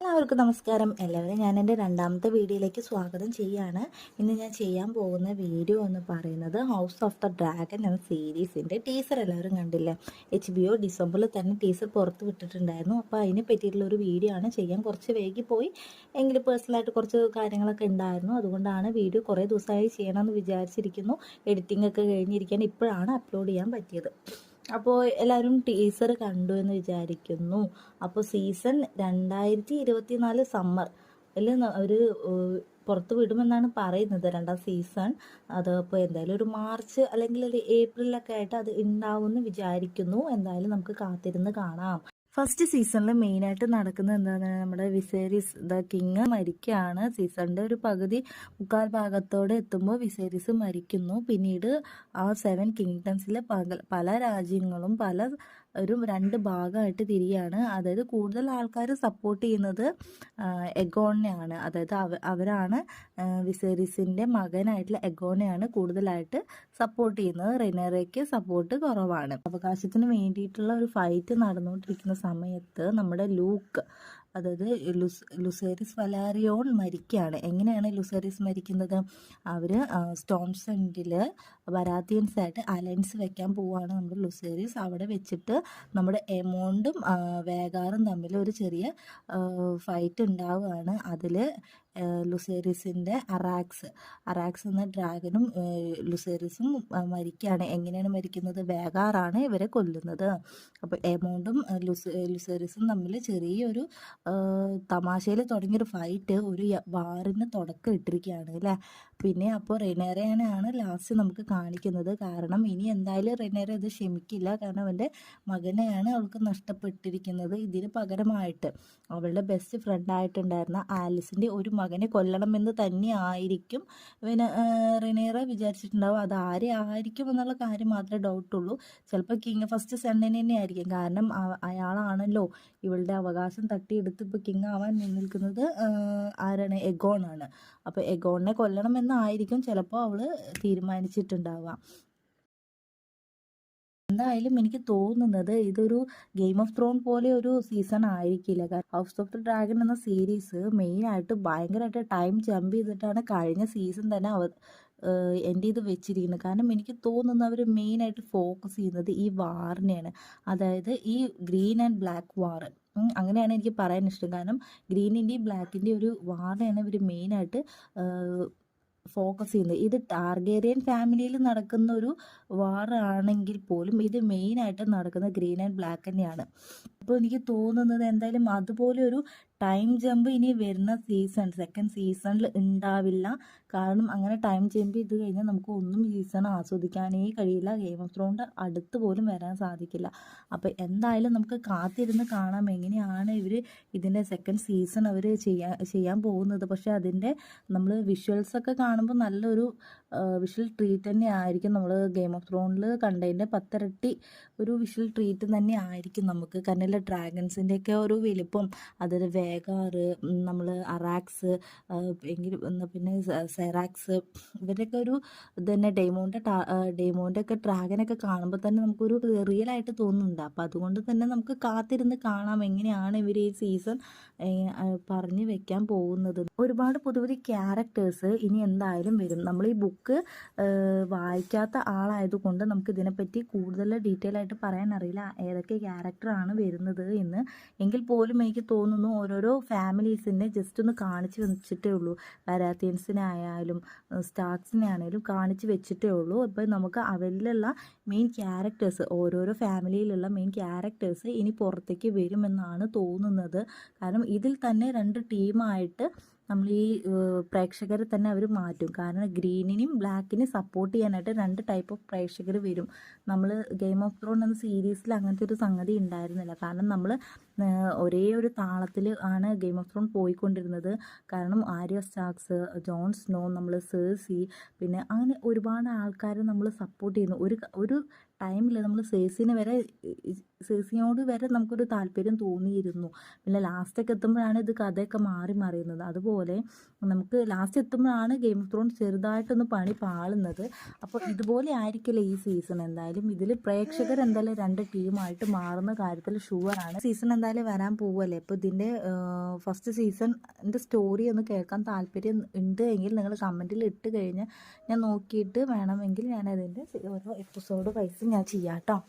എല്ലാവർക്കും നമസ്കാരം. എല്ലാവരും ഞാൻ എന്റെ രണ്ടാമത്തെ വീഡിയോയിലേക്ക് സ്വാഗതം ചെയ്യാണ്. ഇന്ന് ഞാൻ ചെയ്യാൻ പോകുന്ന വീഡിയോ എന്ന് പറയുന്നത് ഹൗസ് ഓഫ് ദ ഡ്രാഗൺ എന്ന സീരീസിന്റെ ടീസർ എല്ലാവരും കണ്ടില്ലേ? എച്ച് ബി ഒ ഡിസംബറിൽ തന്നെ ടീസർ പുറത്ത് വിട്ടിട്ടുണ്ടായിരുന്നു. അപ്പോൾ അതിനെ പറ്റിയിട്ടുള്ള ഒരു വീഡിയോ ആണ്. ചെയ്യാൻ കുറച്ച് വൈകിപ്പോയി എങ്കിലും പേഴ്സണലായിട്ട് കുറച്ച് കാര്യങ്ങളൊക്കെ ഉണ്ടായിരുന്നു. അതുകൊണ്ടാണ് വീഡിയോ കുറേ ദിവസമായി ചെയ്യണമെന്ന് വിചാരിച്ചിരിക്കുന്നു. എഡിറ്റിംഗ് ഒക്കെ കഴിഞ്ഞിരിക്കാൻ ഇപ്പോഴാണ് അപ്ലോഡ് ചെയ്യാൻ പറ്റിയത്. അപ്പോൾ എല്ലാവരും ടീസർ കണ്ടു എന്ന് വിചാരിക്കുന്നു. അപ്പോൾ സീസൺ രണ്ടായിരത്തി ഇരുപത്തി നാല് സമ്മർ അല്ല ഒരു പുറത്ത് വിടുമെന്നാണ് പറയുന്നത് രണ്ടാം സീസൺ അത് എന്തായാലും ഒരു മാർച്ച് അല്ലെങ്കിൽ ഒരു ഏപ്രിലൊക്കെ ആയിട്ട് അത് ഉണ്ടാവുമെന്ന് വിചാരിക്കുന്നു. എന്തായാലും നമുക്ക് കാത്തിരുന്ന് കാണാം. ഫസ്റ്റ് സീസണിൽ മെയിനായിട്ട് നടക്കുന്നത് എന്താണ് നമ്മുടെ വിസേരിസ് ദ കിങ് മരിക്കുകയാണ് സീസണിന്റെ ഒരു പകുതി മുക്കാൽ ഭാഗത്തോടെ എത്തുമ്പോൾ വിസേരിസ് മരിക്കുന്നു. പിന്നീട് ആ സെവൻ കിങ്ഡംസിലെ പല പല രാജ്യങ്ങളും പല ഒരു രണ്ട് ഭാഗമായിട്ട് തിരിയാണ്. അതായത് കൂടുതൽ ആൾക്കാർ സപ്പോർട്ട് ചെയ്യുന്നത് എഗോണിനെയാണ്. അതായത് അവ അവരാണ് വിസേരിസിന്റെ മകനായിട്ടുള്ള എഗോണിനെയാണ് കൂടുതലായിട്ട് സപ്പോർട്ട് ചെയ്യുന്നത്. റെനറയ്ക്ക് സപ്പോർട്ട് കുറവാണ്. അവകാശത്തിന് വേണ്ടിയിട്ടുള്ള ഒരു ഫൈറ്റ് നടന്നുകൊണ്ടിരിക്കുന്ന സമയത്ത് നമ്മുടെ ലൂക്ക് അതായത് ലുസ് ലുസേരിസ് വലാരിയോൺ മരിക്കുകയാണ്. എങ്ങനെയാണ് ലുസേരിസ് മരിക്കുന്നത്? അവർ സ്റ്റോംസ് എൻഡിൽ ബരാത്തിയൻസ് ആയിട്ട് അലയൻസ് വെക്കാൻ പോവുകയാണ് നമ്മുടെ ലുസേരിസ്. അവിടെ വെച്ചിട്ട് നമ്മുടെ എമൗണ്ടും വേഗാറും തമ്മിൽ ഒരു ചെറിയ ഫൈറ്റ് ഉണ്ടാവുകയാണ്. അതിൽ ലുസേരിസിന്റെ അറാക്സ്. അറാക്സ് എന്ന ഡ്രാഗനും ലുസേറിസും മരിക്കുകയാണ് എങ്ങനെയാണ് മരിക്കുന്നത്? വേഗാറാണ് ഇവരെ കൊല്ലുന്നത്. അപ്പോൾ എമൗണ്ടും ലുസ് ലുസേറിസും തമ്മിൽ ചെറിയൊരു തമാശയിൽ തുടങ്ങിയൊരു ഫൈറ്റ് ഒരു വാറിന് തുടക്കം ഇട്ടിരിക്കുകയാണ് അല്ലേ? പിന്നെ അപ്പോൾ റെനേറയാണ് ലാസ്റ്റ് നമുക്ക് കാണിക്കുന്നത്. കാരണം ഇനി എന്തായാലും റിനേറ ഇത് ക്ഷമിക്കില്ല. കാരണം അവന്റെ മകനെയാണ് അവൾക്ക് നഷ്ടപ്പെട്ടിരിക്കുന്നത്. ഇതിന് പകരമായിട്ട് അവളുടെ ബെസ്റ്റ് ഫ്രണ്ടായിട്ടുണ്ടായിരുന്ന ആലിസിന്റെ ഒരു മകനെ കൊല്ലണമെന്ന് തന്നെ ആയിരിക്കും. പിന്നെ റിനേറ വിചാരിച്ചിട്ടുണ്ടാവും അത് ആരെ ആയിരിക്കും എന്നുള്ള കാര്യം മാത്രമേ ഡൗട്ടുള്ളൂ ചിലപ്പോൾ കിങ് ഫസ്റ്റ് സണ്ണിനെ തന്നെ ആയിരിക്കും. കാരണം അയാളാണല്ലോ ഇവളുടെ അവകാശം തട്ടിയെടുത്ത് ഇപ്പോൾ കിങ് ആവാൻ നിൽക്കുന്നത് ആരാണ്? എഗോണാണ് അപ്പോൾ എഗോണിനെ കൊല്ലണമെന്നായിരിക്കും ചിലപ്പോൾ അവൾ തീരുമാനിച്ചിട്ടുണ്ടാവുക. എന്തായാലും എനിക്ക് തോന്നുന്നത് ഇതൊരു ഗെയിം ഓഫ് ത്രോൺ പോലെ ഒരു സീസൺ ആയിരിക്കില്ല. കാരണം ഹൗസ് ഓഫ് ദി ഡ്രാഗൺ എന്ന സീരീസ് മെയിനായിട്ട് ഭയങ്കരമായിട്ട് ടൈം ജമ്പ് ചെയ്തിട്ടാണ് കഴിഞ്ഞ സീസൺ തന്നെ അവർ എന്റെ ഇത് വെച്ചിരിക്കുന്നത്. കാരണം എനിക്ക് തോന്നുന്നു അവർ മെയിനായിട്ട് ഫോക്കസ് ചെയ്യുന്നത് ഈ വാറിനെയാണ് അതായത് ഈ ഗ്രീൻ ആൻഡ് ബ്ലാക്ക് വാർ അങ്ങനെയാണ് എനിക്ക് പറയാൻ ഇഷ്ടം. കാരണം ഗ്രീനിന്റെയും ബ്ലാക്കിന്റെയും ഒരു വാറിനെയാണ് ഇവർ മെയിനായിട്ട് ഫോക്കസ് ചെയ്യുന്നത്. ഇത് ടാർഗേറിയൻ ഫാമിലിയിൽ നടക്കുന്ന ഒരു വാർ ആണെങ്കിൽ പോലും ഇത് മെയിനായിട്ട് നടക്കുന്നത് ഗ്രീൻ ആൻഡ് ബ്ലാക്ക് തന്നെയാണ്. അപ്പോൾ എനിക്ക് തോന്നുന്നത് എന്തായാലും അതുപോലെ ഒരു ടൈം ജമ്പ് ഇനി വരുന്ന സീസൺ സെക്കൻഡ് സീസണിൽ ഉണ്ടാവില്ല കാരണം അങ്ങനെ ടൈം ജമ്പ് ചെയ്ത് കഴിഞ്ഞാൽ നമുക്ക് ഒന്നും സീസൺ ആസ്വദിക്കാനേ കഴിയില്ല. ഗെയിം ഓഫ് ത്രോണ്ട് അടുത്ത് പോലും വരാൻ സാധിക്കില്ല. അപ്പോൾ എന്തായാലും നമുക്ക് കാത്തിരുന്ന് കാണാം എങ്ങനെയാണ് ഇവർ ഇതിന്റെ സെക്കൻഡ് സീസൺ അവർ ചെയ്യാൻ ചെയ്യാൻ പോകുന്നത്. പക്ഷേ അതിന്റെ നമ്മൾ വിഷ്വൽസ് ഒക്കെ കാണുമ്പോൾ നല്ലൊരു വിഷ്വൽ ട്രീറ്റ് തന്നെ ആയിരിക്കും. നമ്മൾ ഗെയിം ഓഫ് ത്രോണിൽ കണ്ടതിന്റെ പത്തിരട്ടി ഒരു വിഷ്വൽ ട്രീറ്റ് തന്നെ ആയിരിക്കും നമുക്ക്. കാരണം ഡ്രാഗൺസിന്റെയൊക്കെ ഒരു വലിപ്പം അതിൽ വേഗാറ് നമ്മൾ അറാക്സ് എങ്കിൽ പിന്നെ സെറാക്സ് ഇവരൊക്കെ ഒരു തന്നെ ഡെയ്മോന്റെ ഡെയ്മോന്റെ ഒക്കെ ഡ്രാഗനൊക്കെ കാണുമ്പോൾ തന്നെ നമുക്കൊരു റിയൽ ആയിട്ട് തോന്നുന്നുണ്ട്. അപ്പോൾ അതുകൊണ്ട് തന്നെ നമുക്ക് കാത്തിരുന്ന് കാണാം എങ്ങനെയാണ് ഇവർ ഈ സീസൺ പറഞ്ഞു വെക്കാൻ പോകുന്നത്. ഒരുപാട് പുതിയ പുതിയ ക്യാരക്ടേഴ്സ് ഇനി എന്തായാലും വരും. നമ്മൾ ഈ ബുക്ക് വായിക്കാത്ത ആളായതുകൊണ്ട് നമുക്ക് ഇതിനെപ്പറ്റി കൂടുതൽ ഡീറ്റെയിൽ ആയിട്ട് പറയാൻ അറിയില്ല. ഏതൊക്കെ ക്യാരക്ടറാണ് വരുന്നത് എന്ന്. എങ്കിൽ പോലും എനിക്ക് തോന്നുന്നു ഓരോരോ ഫാമിലീസിനെ ജസ്റ്റ് ഒന്ന് കാണിച്ച് വെച്ചിട്ടേ ഉള്ളൂ. പാരാത്തിയൻസിനെ ആയാലും സ്റ്റാർസിനെ ആണെങ്കിലും കാണിച്ച് വെച്ചിട്ടേ ഉള്ളൂ. അപ്പോൾ നമുക്ക് അവരിലുള്ള മെയിൻ ക്യാരക്ടേഴ്സ് ഓരോരോ ഫാമിലിയിലുള്ള മെയിൻ ക്യാരക്ടേഴ്സ് ഇനി പുറത്തേക്ക് വരുമെന്നാണ് തോന്നുന്നത്. കാരണം ഇതിൽ തന്നെ രണ്ട് ടീമായിട്ട് നമ്മൾ ഈ പ്രേക്ഷകരെ തന്നെ അവർ മാറ്റും. കാരണം ഗ്രീനിനെയും ബ്ലാക്കിനെയും സപ്പോർട്ട് ചെയ്യാനായിട്ട് രണ്ട് ടൈപ്പ് ഓഫ് പ്രേക്ഷകർ വരും. നമ്മൾ ഗെയിം ഓഫ് ത്രോൺ എന്ന സീരീസിൽ അങ്ങനത്തെ ഒരു സംഗതി ഉണ്ടായിരുന്നില്ല കാരണം നമ്മൾ ഒരേ ഒരു താളത്തിൽ ആണ് ഗെയിം ഓഫ് ത്രോൺ പോയിക്കൊണ്ടിരുന്നത്. കാരണം ആര്യ സ്റ്റാക്സ് ജോൺ സ്നോ നമ്മൾ സേഴ്സി പിന്നെ അങ്ങനെ ഒരുപാട് ആൾക്കാരെ നമ്മൾ സപ്പോർട്ട് ചെയ്യുന്നു. ഒരു ഒരു ടൈമിൽ നമ്മൾ സേസിനെ വരെ സേസിനോട് വരെ നമുക്കൊരു താല്പര്യം തോന്നിയിരുന്നു. പിന്നെ ലാസ്റ്റൊക്കെ എത്തുമ്പോഴാണ് ഇത് കഥയൊക്കെ മാറി മറിയുന്നത് അതുപോലെ നമുക്ക് ലാസ്റ്റ് എത്തുമ്പോഴാണ് ഗെയിം ഓഫ് ത്രോൺ ചെറുതായിട്ടൊന്ന് പണി പാളുന്നത്. അപ്പോൾ ഇതുപോലെ ആയിരിക്കില്ല ഈ സീസൺ എന്തായാലും ഇതിൽ പ്രേക്ഷകർ എന്തായാലും രണ്ട് ടീമായിട്ട് മാറുന്ന കാര്യത്തിൽ ഷുവറാണ് സീസൺ എന്തായാലും വരാൻ പോവുമല്ലേ അപ്പോൾ ഇതിന്റെ ഫസ്റ്റ് സീസണിന്റെ സ്റ്റോറി ഒന്ന് കേൾക്കാൻ താല്പര്യം ഉണ്ട് എങ്കിൽ നിങ്ങൾ കമന്റിൽ ഇട്ട് കഴിഞ്ഞാൽ ഞാൻ നോക്കിയിട്ട് വേണമെങ്കിൽ ഞാൻ അതിന്റെ ഓരോ എപ്പിസോഡ് വൈസ് Nhà 也大